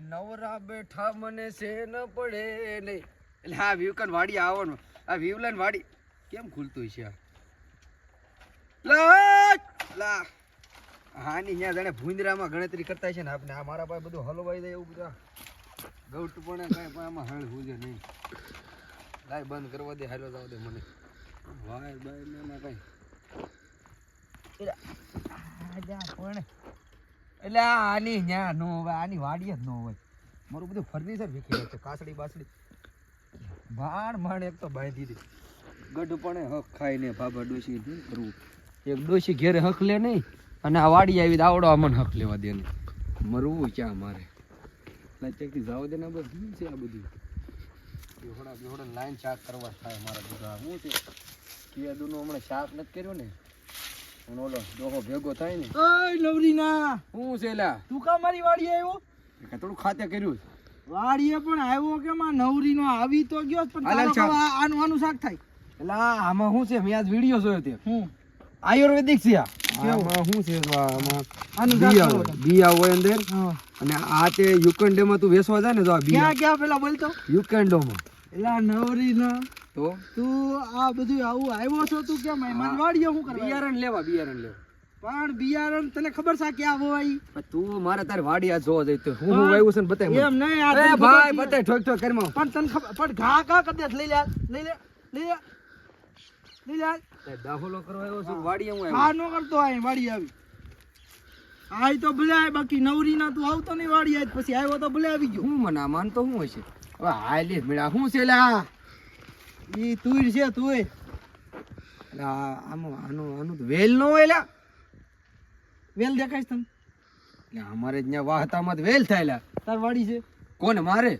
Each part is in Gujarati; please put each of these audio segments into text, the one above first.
નવરા બેઠા મને છે ન પડે નહીં. એટલે હા વિવકન વાડી આવવાનું. આ વિવલન વાડી. કેમ ખુલતું છે? લા લા. હાની ત્યાં જાણે ભૂંદરામાં ગણતરી કરતા છે ને આપણે. આ મારા પાસે બધું હલવાઈ જાય એવું બધા. ગૌટ પણ કાંઈ પણ આમાં હળ હુજે નહીં. લાય બંધ કરવા દે, હાલો જાવ દે મને. વાય બાય ને ના કઈ. પણ એટલે આ આની ન્યા નો હોય, આની વાડી જ ન હોય. મારું બધું ફર્નિચર વિખેર છે, કાસડી બાસડી. ભાણ માણ એક તો બાંધી દીધી ગઢ પણ હક ખાઈ ને બાબા ડોસી શું કરવું? એક ડોસી ઘેરે હક લે નહીં, અને આ વાડી આવી આવડો અમને હક લેવા દે નહીં મરવું ક્યાં મારે? લાચકથી જાવ દે ને બધું? છે આ બધું? બેહોડા બેહોડા લાઈન શાક કરવા થાય મારા બધા. શું છે? કિયાદુનો હમણાં શાક નથી કર્યું ને? ઓલો ડોહો ભેગો થાય ને. ઓય લવરીના હું છે તું કા મારી વાડીએ આવ્યો? થોડું ખાતે કર્યું. વાડીએ પણ આવ્યો કે માં? નવરીનો આવી તો ગયો પણ આનું આનું શાક થાય. એટલે આમાં શું છે? મેં આજ વીડિયો જોયો તે. હું? આયુર્વેદિક છે આ. આમાં શું છે? આનું બિયા હોય. બિયા હોય અંદર. અને આ તે યુકેન્ડોમાં તું વેસવા જાય ને તો આ બિયા. ક્યાં ક્યાં પેલા બોલતો? યુકેન્ડોમાં. એટલે નવરીના તો? તું આ બધું આવું આવ્યો છો તું કે હા. મારી હું કરવા બિયારણ લેવા બિયારણ લેવા. પણ બિયારણ તને ખબર છે ક્યાં હોવાય? તું મારે તારે વાડિયા જોવા જઈ તો હું હું. વાવ્યું છે ને બતાય એમ નહીં ખબર ભાઈ બતાય ઠોક ઠોક કરમો પણ તને ખબર પણ ઘા ઘા કરી દે લઈ લે લઈ લે લઈ લે લઈ લે. દાખલો કરવા આવ્યો છું વાડિયા હું આ નો કરતો આય વાડી આવી. આય તો ભલે આય બાકી નવરી ના તું આવતો નહીં વાડી આય પછી આવ્યો તો ભલે આવી ગયો. હું મને માન માનતો શું હશે? હવે હાલી મેળા શું છે લા ઈ તુર છે તુંય. એટલે આનું આનું આનું વેલ નો હોય વેલ દેખાય તને? એટલે અમારે ત્યાં વાહતામાં વેલ થાય તાર વાડી છે. કોને? મારે?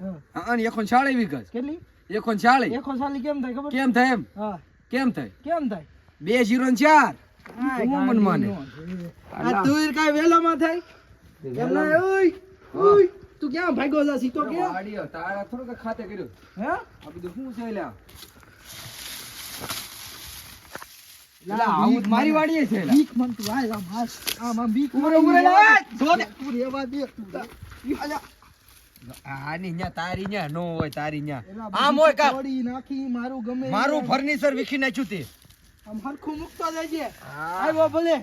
અને એકોન શાળી વિગસ કેટલી? એકોન શાળે. એકોન શાળે કેમ થાય ખબર? કેમ થાય એમ? હા. કેમ થાય? કેમ થાય? બે જીરો ને ચાર. મન માને. આ તુર કાઈ વેલામાં થાય? એમ ના ઓય ઓય તું ક્યાં ભાગ્યો જા સીતો કે તારા થોડુંક ખાતે કર્યું. હે? આ બધું શું છે લ્યા લા, લા, આવું તો મારી વાડીએ છે બીક મન તું આય આમ હાસ આમ આમ બીક ઉભરે, મને ઉભરે, રેવા લા. દે. જો દે તું રેવા દે આની ન્યા તારી ન્યા નો હોય તારી ન્યા. આમ હોય કા નાખી મારું ગમે મારું ફર્નિચર વિખી નાખ્યું તે. આમ હરખું મૂકતો જજે. આવ્યો ભલે.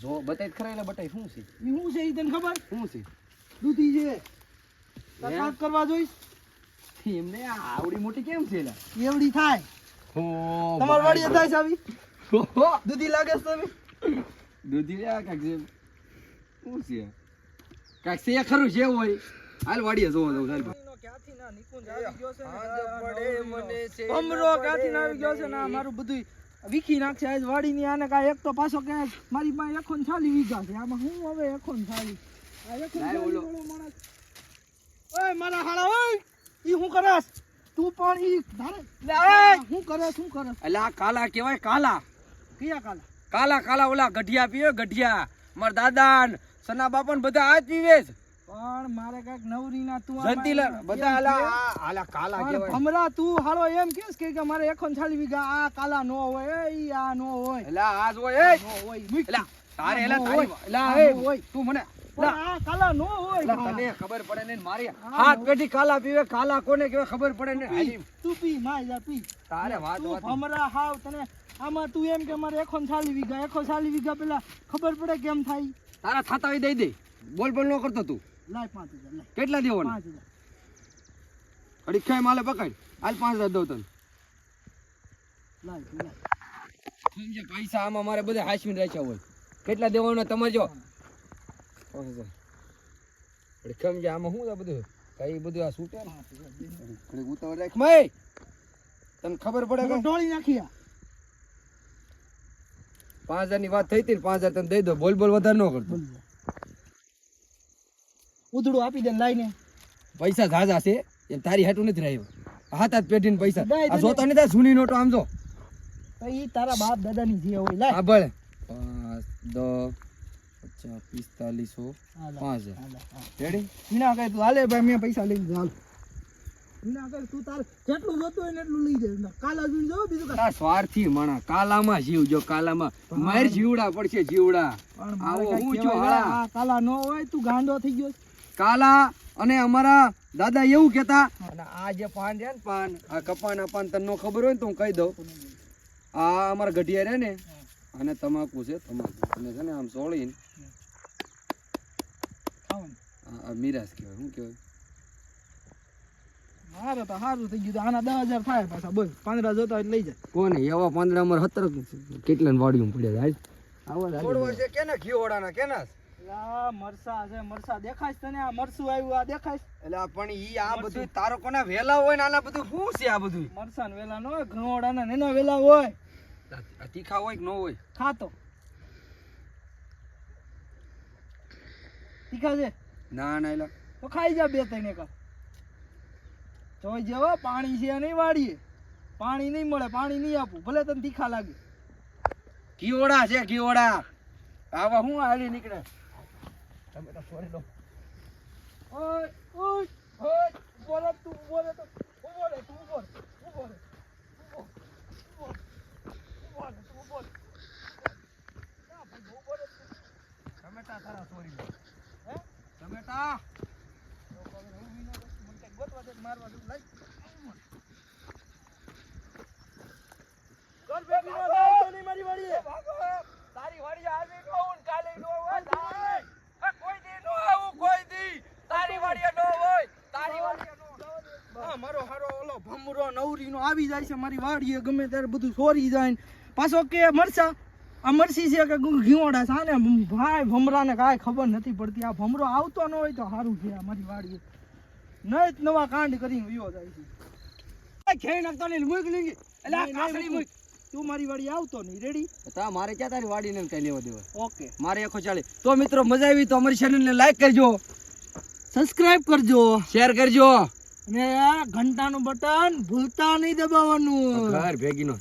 જો બતાય ખરા એટલે બતાય શું છે? ઈ શું છે ઈ તને ખબર? શું છે? દૂધી છે. તપાસ કરવા જોઈશ. એમને આ આવડી મોટી કેમ છે લા એવડી થાય. હો તમાર વાડી થાય છે આવી? દૂધી લાગે છે તમે દૂધી લ્યા કાક છે. શું છે? કાક છે ખરું છે હોય. હાલ વાડીએ જોવા દઉં હાલ ક્યાંથી ના નિકુંજ આવી ગયો છે ને ભમરો ક્યાંથી ના આવી ગયો છે ને આ મારું બધું વીખી નાખશે. આજ વાડીની આને કાંઈ એક તો પાછો કે મારી પાસે એકો ને છાલી વીઘા છે. આમાં હું હવે ને ને. વાળો માણસ. ઓય મારા હાળા ઓય! ઈ હું કરસ તું પણ ઈ ધારે. લે હું કરસ હું કરસ એટલે આ કાલા કેવાય કાલા. કાલા? કાલા કાલા ઓલા ગઢિયા પીવે ગઢિયા. મારા દાદા ને સના બાપા ને બધા આ જ પીવે છે. પણ મારે કંઈક નવરી ના તું બધા આલા આલા કાલા કહેવાય. ભમરા તું હાલો એમ કેસ કે મારે એકો ને છાલી વીઘા આ કાલા નો હોય એ આ નો હોય. એટલે આ જ હોય એ હોય એલા તારે એલા તારી એલા એ તું મને ખબર પડે ને મારી? હાથ નો- કાલા પીવે કાલા કોને કહેવાય ખબર પડે ને? તું પી, તું જા પી. તારે વાત તું હાવ તને. આમાં તું એમ કે મારે એકો ને વીઘા એકો છાલી વીઘા પેલા ખબર પડે કેમ થાય? તારા થાતા દઈ દે. બોલ બોલ ન કરતો તું. લાય પાંચ હજાર કેટલા દેવાના? પાંચ હજાર. માલે પકડ. હાલ પાંચ હજાર દઉં તને. લાય લાય. પૈસા આમાં મારે બધા હાસમીન રાખ્યા હોય. કેટલા દેવાના? તમારે જો પાંચ હજાર ઘડીક આમાં શું બધું? કઈ બધું આ છૂટે ને? પાંચ હજાર દે. ઘડીક ઉતાવળ રાખ મય તને ખબર પડે કે? ઢોળી નાખી પાંચ હજારની વાત થઈ હતી પાંચ હજાર તને દઈ દો. બોલ બોલ વધારે ન કરતો. ઉધડું આપી દે ને લાઈને. પૈસા ઝાઝા છે. એ તારી હાટું નથી રહ્યો હાથ હાથ પેઢીને પૈસા. ને. જોતા નહીં આ જૂની નોટો આમ જો. તો ઈ તારા બાપ દાદાની જે હોય લાય. હા ભલે. પાંચ દસ પચાસ પિસ્તાલીસો પાંચ. રેડી વિના કહે તું હાલે ભાઈ મેં પૈસા લઈને જાઉં વિના કહે તું તારે જેટલું જોતું હોય એટલું લઈ જાય કાલા જોઈને જો બીજું કાંઈ. સ્વાર્થી માણા. કાલામાં જીવ જો કાલામાં. માર જીવડા પડશે જીવડા. આવો હું કહેવાય હાળા. કાલા નો હોય તું ગાંડો થઈ ગયો કાલા અને અમારા દાદા એવું કહેતા આ જે પાન છે ને પાન. આ કપાના પાન તને ખબર હોય ને તો હું કહી દઉં. આ અમારા ગઢિયા રહે ને. અને તમાકુ છે તમાકુ. અને છે ને આમ સોળીને ખાવાનું આ- આ કહેવાય શું કહેવાય મારે તો સારું થઈ ગયું આના દસ હજાર થાય પાછા બોલ પાંદડા જોતા લઈ જાય કોને એવા પાંદડા અમારે સત્તર કેટલા વાડીમાં પડ્યા છે આવા છે કેના ઘીઓડાના કેના મરસા છે મરસા દેખાય તને આ મરસું આવ્યું આ દેખાય એટલે આ પણ ઈ આ બધું તારો કોના વેલા હોય ને આના બધું શું છે આ બધું મરસા વેલા નો હોય ઘઉંવાળાના નેના વેલા હોય તીખા હોય કે ન હોય ખાતો તીખા છે ના ના એલા. તો ખાઈ જા બે ત્રણ એકા જોઈ જેવો પાણી છે નહીં વાળીએ. પાણી નહીં મળે પાણી નહીં આપું. ભલે તને તીખા લાગે. ઘીઓડા છે ઘીઓડા આવા હું હાલી નીકળે. તમે તો છોડી દો ઓય ઓય ઓય. ટમેટા મને કઈ ગોતવા દે મારવા દે લઈ કર બેબી નો જાય તો નહીં મારી વાડીએ. તારી વાડી આવી કહું કાલે નો હોય તારી. કોઈ દી નો આવું કોઈ દી. તારી વાડીએ નો હોય તારી વાડીએ નો મારો હારો ઓલો ભમરો નવરીનો આવી જાય છે મારી વાડીએ ગમે ત્યારે બધું સોરી જાય પાછો કે મરસા? આ મરસી છે કે ઘીવડા છે આને ભાઈ ભમરાને કાંઈ ખબર નથી પડતી. આ ભમરો આવતો ન હોય તો સારું છે આ વાડીએ. નહીં જ નવા કાંડ કરીને વિયો જાય છે. ખેઈ નાખતો નહીં મૂક લીંગી એટલે આ મૂકું. મૂક. તું મારી વાડી આવતો નહીં. રેડી તા મારે ક્યાં તારી વાડીને કઈ લેવા દેવા? ઓકે. મારે એકો ચાલે. તો મિત્રો મજા આવી તો અમારી ચેનલને લાઈક કરજો. સબસ્ક્રાઇબ કરજો. શેર કરજો. અને આ ઘંટાનું બટન ભૂલતા નહીં દબાવવાનું. ઘર ભેગી નો